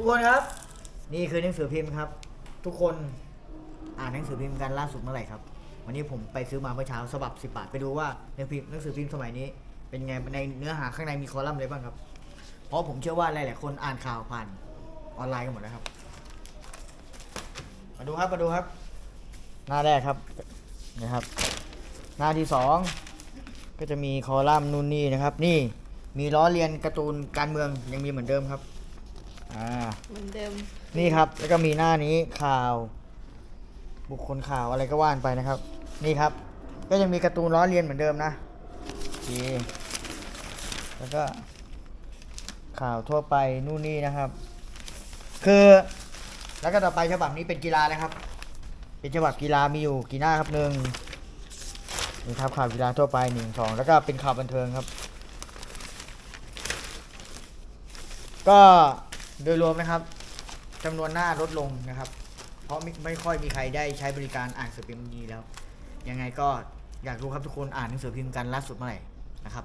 ุกคนครับ นี่คือหนังสือพิมพ์ครับ ทุกคนอ่านหนังสือพิมพ์กันล่าสุดเมื่อไหร่ครับ วันนี้ผมไปซื้อมาเมื่อเช้าฉบับ10บาทไปดูว่าหนังสือพิมพ์หนังสือพิมพ์สมัยนี้ เป็นไงในเนื้อหาข้างในมีคอลัมน์อะไรบ้างครับ เพราะผมเชื่อว่าหลายๆคนอ่านข่าวผ่านออนไลน์กันหมดแล้วครับ มาดูครับมาดูครับ หน้าแรกครับนะครับ หน้าที่สองก็จะมีคอลัมน์นู่นนี่นะครับ นี่มีล้อเลียนการ์ตูนการเมืองยังมีเหมือนเดิมครับ อ่า เหมือนเดิม นี่ครับ แล้วก็มีหน้านี้ข่าว บุคคลข่าวอะไรก็ว่านไปนะครับ นี่ครับ ก็ยังมีการ์ตูนล้อเลียนเหมือนเดิมนะโอเคแล้วก็ ข่าวทั่วไปนู่นนี่นะครับ คือ แล้วก็ต่อไปฉบับนี้เป็นกีฬานะครับ เป็นฉบับกีฬามีอยู่กี่หน้าครับหนึ่งนี่ครับข่าวกีฬาทั่วไปหนึ่งสองแล้วก็เป็นข่าวบันเทิงครับ ก็ โดยรวมนะครับจำนวนหน้าลดลงนะครับ เพราะไม่ไม่ค่อยมีใครได้ใช้บริการอ่านหนังสือพิมพ์นี้แล้ว ยังไงก็อยากรู้ครับทุกคนอ่านหนังสือพิมพ์กันล่าสุดเมื่อไหร่นะครับ